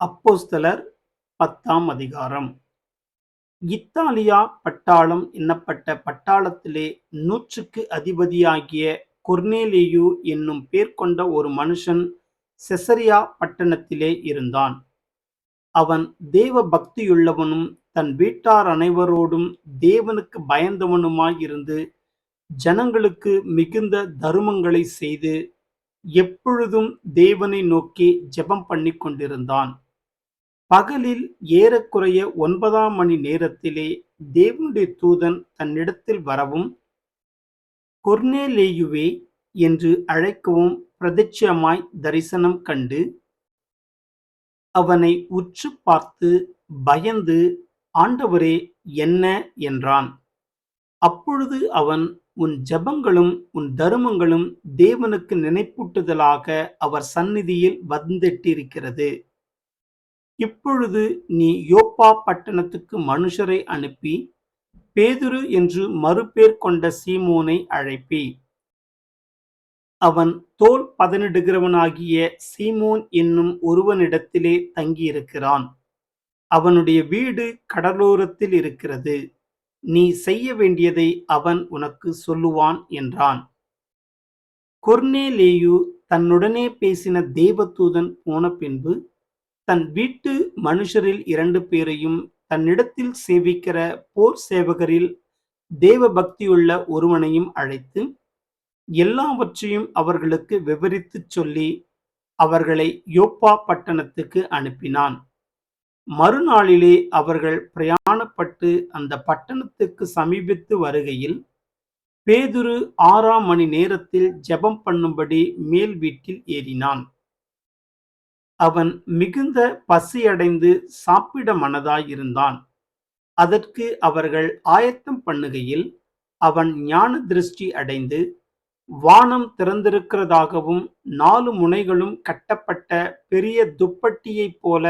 அப்போஸ்தலர் பத்தாம் அதிகாரம். இத்தாலியா பட்டாளம் என்னப்பட்ட பட்டாளத்திலே நூற்றுக்கு அதிபதியாகிய கொர்னேலேயு என்னும் பேர் கொண்ட ஒரு மனுஷன் செசரியா பட்டணத்திலே இருந்தான். அவன் தேவ பக்தியுள்ளவனும் தன் வீட்டார் அனைவரோடும் தேவனுக்கு பயந்தவனுமாயிருந்து ஜனங்களுக்கு மிகுந்த தருமங்களை செய்து எப்பொழுதும் தேவனை நோக்கி ஜெபம் பண்ணிக் கொண்டிருந்தான் பகலில் ஏறக்குறைய ஒன்பதாம் மணி நேரத்திலே தேவனுடைய தூதன் தன்னிடத்தில் வரவும் கொர்னேலேயுவே என்று அழைக்கவும் பிரதிட்சமாய் தரிசனம் கண்டு அவனை உற்று பார்த்து பயந்து ஆண்டவரே என்ன? என்றான். அப்பொழுது அவன் உன் ஜெபங்களும் உன் தருமங்களும் தேவனுக்கு நினைப்பூட்டுதலாக அவர் சந்நிதியில் வந்திட்டிருக்கிறது. இப்பொழுது நீ யோப்பா பட்டணத்துக்கு மனுஷரை அனுப்பி பேதுரு என்று மறுபேர் கொண்ட சீமோனை அழைப்பி. அவன் தோல் பதனிடுகிறவனாகிய சீமோன் என்னும் ஒருவனிடத்திலே தங்கியிருக்கிறான். அவனுடைய வீடு கடலோரத்தில் இருக்கிறது. நீ செய்ய வேண்டியதை அவன் உனக்கு சொல்லுவான் என்றான். கொர்னேலேயு தன்னுடனே பேசின தேவதூதன் போன பின்பு தன் வீட்டு மனுஷரில் இரண்டு பேரையும் தன்னிடத்தில் சேவிக்கிற போர் சேவகரில் தேவ பக்தியுள்ள ஒருவனையும் அழைத்து எல்லாவற்றையும் அவர்களுக்கு விவரித்துச் சொல்லி அவர்களை யோப்பா பட்டணத்துக்கு அனுப்பினான். மறுநாளிலே அவர்கள் பிரயாணப்பட்டு அந்த பட்டணத்துக்கு சமீபித்து வருகையில் பேதுரு ஆறாம் மணி நேரத்தில் ஜெபம் பண்ணும்படி மேல் வீட்டில் ஏறினான். அவன் மிகுந்த பசியடைந்து சாப்பிட மனதாயிருந்தான் அதற்கு அவர்கள் ஆயத்தம் பண்ணுகையில் அவன் ஞான திருஷ்டி அடைந்து வானம் திறந்திருக்கிறதாகவும் நாலு முனைகளும் கட்டப்பட்ட பெரிய துப்பட்டியைப் போல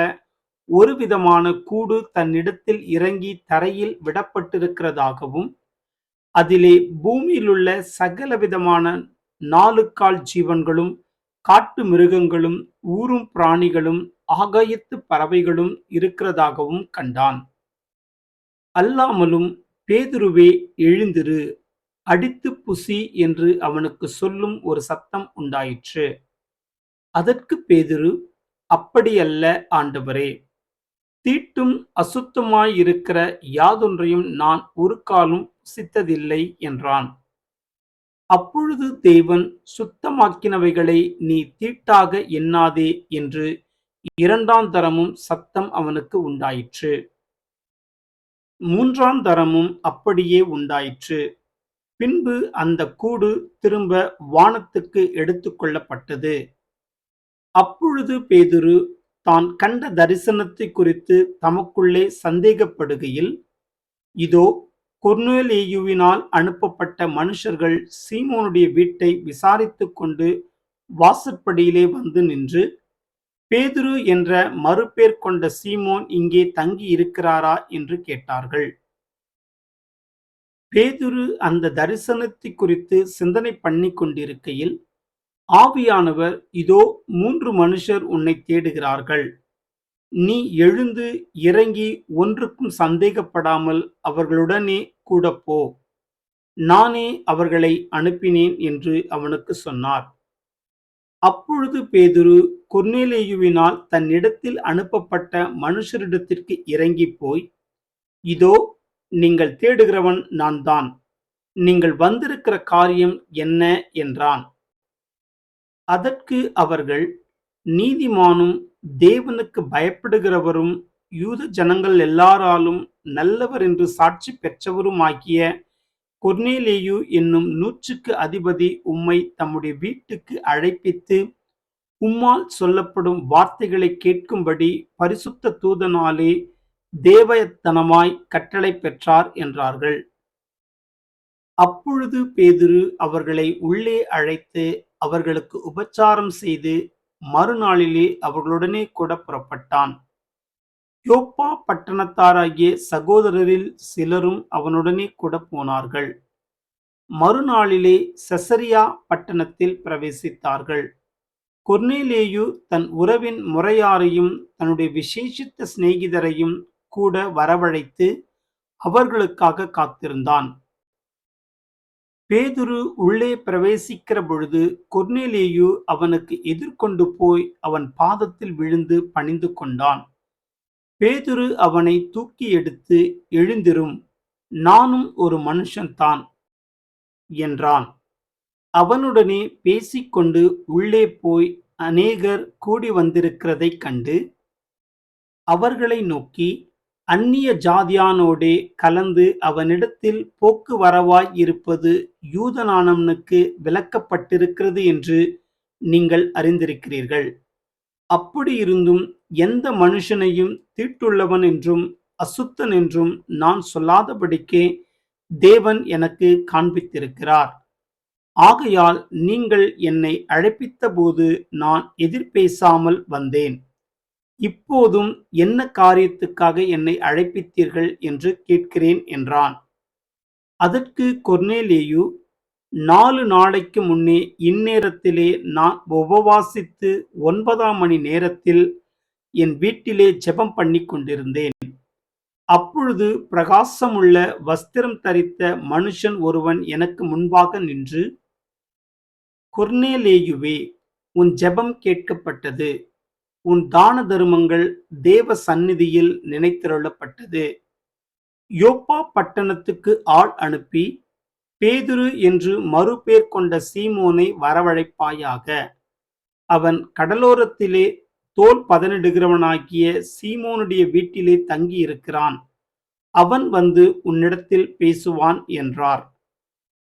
ஒரு விதமான கூடு தன்னிடத்தில் இறங்கி தரையில் விடப்பட்டிருக்கிறதாகவும் அதிலே பூமியிலுள்ள சகல விதமான நாலு கால் ஜீவன்களும் காட்டு மிருகங்களும் ஊரும் பிராணிகளும் ஆகாயத்து பறவைகளும் இருக்கிறதாகவும் கண்டான். அல்லாமலும் பேதுருவே எழுந்திரு அடித்து புசி என்று அவனுக்கு சொல்லும் ஒரு சத்தம் உண்டாயிற்று. அதற்கு பேதுரு அப்படியல்ல ஆண்டவரே தீட்டும் அசுத்தமாயிருக்கிற யாதொன்றையும் நான் ஒரு காலும் புசித்ததில்லை என்றான். அப்பொழுது தேவன் சுத்தமாக்கினவைகளை நீ தீட்டாக எண்ணாதே என்று இரண்டாம் தரமும் சத்தம் அவனுக்கு உண்டாயிற்று. மூன்றாம் தரமும் அப்படியே உண்டாயிற்று. பின்பு அந்த கூடு திரும்ப வானத்துக்கு எடுத்துக்கொள்ளப்பட்டது அப்பொழுது பேதுரு தான் கண்ட தரிசனத்தை குறித்து தமக்குள்ளே சந்தேகப்படுகையில் இதோ கொர்னேலேயுவினால் அனுப்பப்பட்ட மனுஷர்கள் சீமோனுடைய வீட்டை விசாரித்து கொண்டு வாசற்படியிலே வந்து நின்று பேதுரு என்ற மறுபேர் கொண்ட சீமோன் இங்கே தங்கி இருக்கிறாரா? என்று கேட்டார்கள். பேதுரு அந்த தரிசனத்தை குறித்து சிந்தனை பண்ணி கொண்டிருக்கையில் ஆவியானவர் இதோ மூன்று மனுஷர் உன்னை தேடுகிறார்கள். நீ எழுந்து இறங்கி ஒன்றுக்கும் சந்தேகப்படாமல் அவர்களுடனே கூட போ நானே அவர்களை அனுப்பினேன் என்று அவனுக்கு சொன்னார். அப்பொழுது பேதுரு கொர்னேலேயுவினால் தன்னிடத்தில் அனுப்பப்பட்ட மனுஷரிடத்திற்கு இறங்கி போய் இதோ நீங்கள் தேடுகிறவன் நான் தான் நீங்கள் வந்திருக்கிற காரியம் என்ன? என்றான். அதற்கு அவர்கள் நீதிமானும் தேவனுக்கு பயப்படுகிறவரும் யூத ஜனங்கள் எல்லாராலும் நல்லவர் என்று சாட்சி பெற்றவருமாகிய கொர்னேலேயு என்னும் நூற்றுக்கு அதிபதி உம்மை தம்முடைய வீட்டுக்கு அழைப்பித்து உம்மால் சொல்லப்படும் வார்த்தைகளை கேட்கும்படி பரிசுத்த தூதனாலே தேவயத்தனமாய் கட்டளை பெற்றார் என்றார்கள். அப்பொழுது பேதுரு அவர்களை உள்ளே அழைத்து அவர்களுக்கு உபச்சாரம் செய்து மறுநாளிலே அவர்களுடனே கூட புறப்பட்டான். யோப்பா பட்டணத்தாராகிய சகோதரரில் சிலரும் அவனுடனே கூட போனார்கள். மறுநாளிலே செசரியா பட்டணத்தில் பிரவேசித்தார்கள். கொர்னேலேயு தன் உறவின் முறையாரையும் தன்னுடைய விசேஷித்த சிநேகிதரையும் கூட வரவழைத்து அவர்களுக்காக காத்திருந்தான். பேதுரு உள்ளே பிரவேசிக்கிற பொழுது கொர்னேலேயு அவனுக்கு எதிர்கொண்டு போய் அவன் பாதத்தில் விழுந்து பணிந்து கொண்டான். பேதுரு அவனை தூக்கி எடுத்து எழுந்திரும் நானும் ஒரு மனுஷன்தான் என்றான். அவனுடனே பேசிக்கொண்டு உள்ளே போய் அநேகர் கூடி வந்திருக்கிறதைக் கண்டு அவர்களை நோக்கி அந்நிய ஜாதியானோடே கலந்து அவனிடத்தில் போக்குவரவாய் இருப்பது யூதனானவனுக்கு விளக்கப்பட்டிருக்கிறது என்று நீங்கள் அறிந்திருக்கிறீர்கள். அப்படி இருந்தும் எந்த மனுஷனையும் தீட்டுள்ளவன் என்றும் அசுத்தன் என்றும் நான் சொல்லாதபடிக்கே தேவன் எனக்கு காண்பித்திருக்கிறார். ஆகையால் நீங்கள் என்னை அழைப்பித்தபோது நான் எதிர்பேசாமல் வந்தேன். இப்போதும் என்ன காரியத்துக்காக என்னை அழைப்பித்தீர்கள் என்று கேட்கிறேன் என்றான். அதற்கு கொர்னேலேயு நாலு நாளைக்கு முன்னே இந்நேரத்திலே நான் உபவாசித்து ஒன்பதாம் மணி நேரத்தில் என் வீட்டிலே ஜெபம் பண்ணி கொண்டிருந்தேன். அப்பொழுது பிரகாசமுள்ள வஸ்திரம் தரித்த மனுஷன் ஒருவன் எனக்கு முன்பாக நின்று கொர்னேலேயுவே உன் ஜெபம் கேட்கப்பட்டது. உன் தான தருமங்கள் தேவ சந்நிதியில் நினைத்திருளப்பட்டது. யோப்பா பட்டணத்துக்கு ஆள் அனுப்பி பேதுரு என்று மறுபேர் கொண்ட சீமோனை வரவழைப்பாயாக. அவன் கடலோரத்திலே தோல் பதனிடுகிறவனாகிய சீமோனுடைய வீட்டிலே தங்கியிருக்கிறான். அவன் வந்து உன்னிடத்தில் பேசுவான் என்றார்.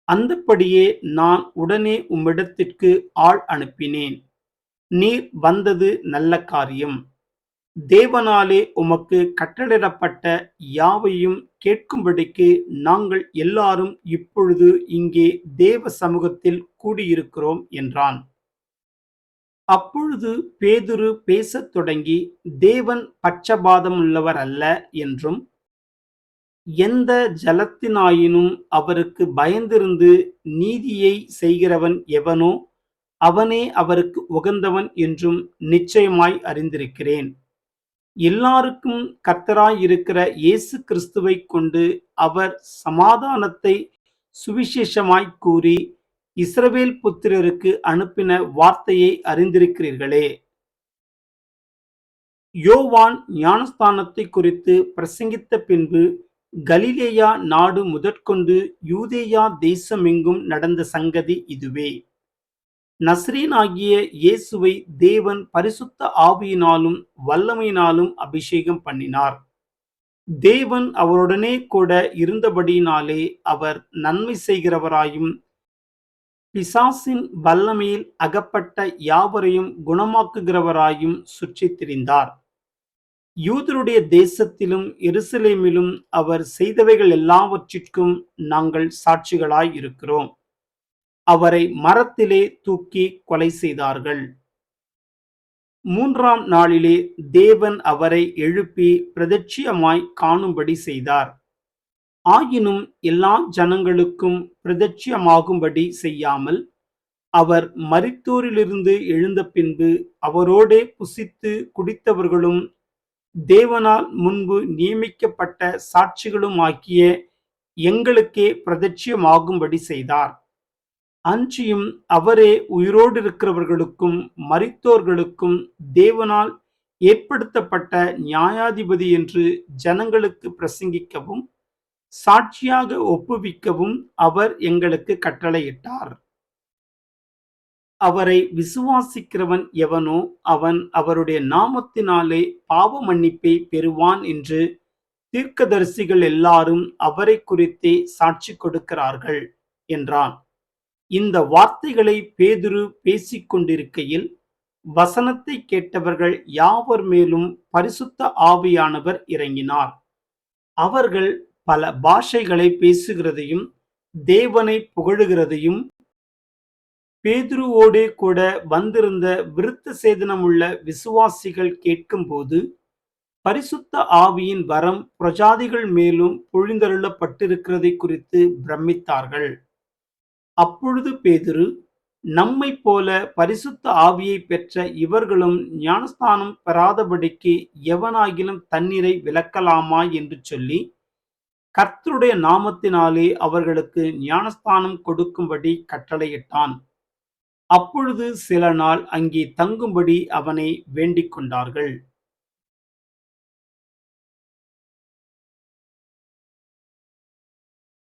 அந்தப்படியே நான் உடனே உம்மிடத்திற்கு ஆள் அனுப்பினேன். நீர் வந்தது நல்ல காரியம். தேவனாலே உமக்கு கட்டளிடப்பட்ட யாவையும் கேட்கும்படிக்கு நாங்கள் எல்லாரும் இப்பொழுது இங்கே தேவ சமூகத்தில் கூடியிருக்கிறோம் என்றான். அப்பொழுது பேதுரு பேசத் தொடங்கி தேவன் பட்சபாதம் உள்ளவர் அல்ல என்றும் எந்த ஜலத்தினாயினும் அவருக்கு பயந்திருந்து நீதியை செய்கிறவன் எவனோ அவனே அவருக்கு உகந்தவன் என்றும் நிச்சயமாய் அறிந்திருக்கிறேன். எல்லாருக்கும் கர்த்தராயிருக்கிற இயேசு கிறிஸ்துவை கொண்டு அவர் சமாதானத்தை சுவிசேஷமாய் கூறி இஸ்ரவேல் புத்திரருக்கு அனுப்பின வார்த்தையை அறிந்திருக்கிறீர்களே. யோவான் ஞானஸ்தானத்தை குறித்து பிரசங்கித்த பின்பு கலிலேயா நாடு முதற்கொண்டு யூதேயா தேசமெங்கும் நடந்த சங்கதி இதுவே. நஸ்ரீன் ஆகிய இயேசுவை தேவன் பரிசுத்த ஆவியினாலும் வல்லமையினாலும் அபிஷேகம் பண்ணினார். தேவன் அவருடனே கூட இருந்தபடியினாலே அவர் நன்மை செய்கிறவராயும் பிசாசின் வல்லமையில் அகப்பட்ட யாவரையும் குணமாக்குகிறவராயும் சுற்றித் திரிந்தார் யூதருடைய தேசத்திலும் எருசலேமிலும் அவர் செய்தவைகள் எல்லாவற்றிற்கும் நாங்கள் சாட்சிகளாய் இருக்கிறோம். அவரை மரத்திலே தூக்கி கொலை செய்தார்கள். மூன்றாம் நாளிலே தேவன் அவரை எழுப்பி பிரதட்சியமாய் காணும்படி செய்தார். ஆயினும் எல்லா ஜனங்களுக்கும் பிரதட்சியமாகும்படி செய்யாமல் அவர் மரித்தோரிலிருந்து எழுந்த பின்பு அவரோடே புசித்து குடித்தவர்களும் தேவனால் முன்பு நியமிக்கப்பட்ட சாட்சிகளுமாக்கிய எங்களுக்கே பிரதட்சியமாகும்படி செய்தார். அன்றியும் அவரே உயிரோடு இருக்கிறவர்களுக்கும் மறித்தோர்களுக்கும் தேவனால் ஏற்படுத்தப்பட்ட நியாயாதிபதி என்று ஜனங்களுக்கு பிரசங்கிக்கவும் சாட்சியாக ஒப்புவிக்கவும் அவர் எங்களுக்கு கட்டளையிட்டார். அவரை விசுவாசிக்கிறவன் எவனோ அவன் அவருடைய நாமத்தினாலே பாவ மன்னிப்பை பெறுவான் என்று தீர்க்கதரிசிகள் எல்லாரும் அவரை குறித்தே சாட்சி கொடுக்கிறார்கள் என்றான். இந்த வார்த்தைகளை பேதுரு பேசிக் கொண்டிருக்கையில் வசனத்தை கேட்டவர்கள் யாவர் மேலும் பரிசுத்த ஆவியானவர் இறங்கினார். அவர்கள் பல பாஷைகளை பேசுகிறதையும் தேவனை புகழுகிறதையும் பேதுருவோடே கூட வந்திருந்த விருத்த சேதனமுள்ள விசுவாசிகள் கேட்கும்போது பரிசுத்த ஆவியின் வரம் பிரஜாதிகள் மேலும் பொழிந்தருளப்பட்டிருக்கிறதை குறித்து பிரமித்தார்கள். அப்பொழுது பேதுரு நம்மைப் போல பரிசுத்த ஆவியைப் பெற்ற இவர்களும் ஞானஸ்தானம் பெறாதபடிக்கு எவனாகிலும் தண்ணீரை விலக்கலாமா என்று சொல்லி கர்த்தருடைய நாமத்தினாலே அவர்களுக்கு ஞானஸ்தானம் கொடுக்கும்படி கட்டளையிட்டான். அப்பொழுது சில நாள் அங்கே தங்கும்படி அவனை வேண்டிக் கொண்டார்கள்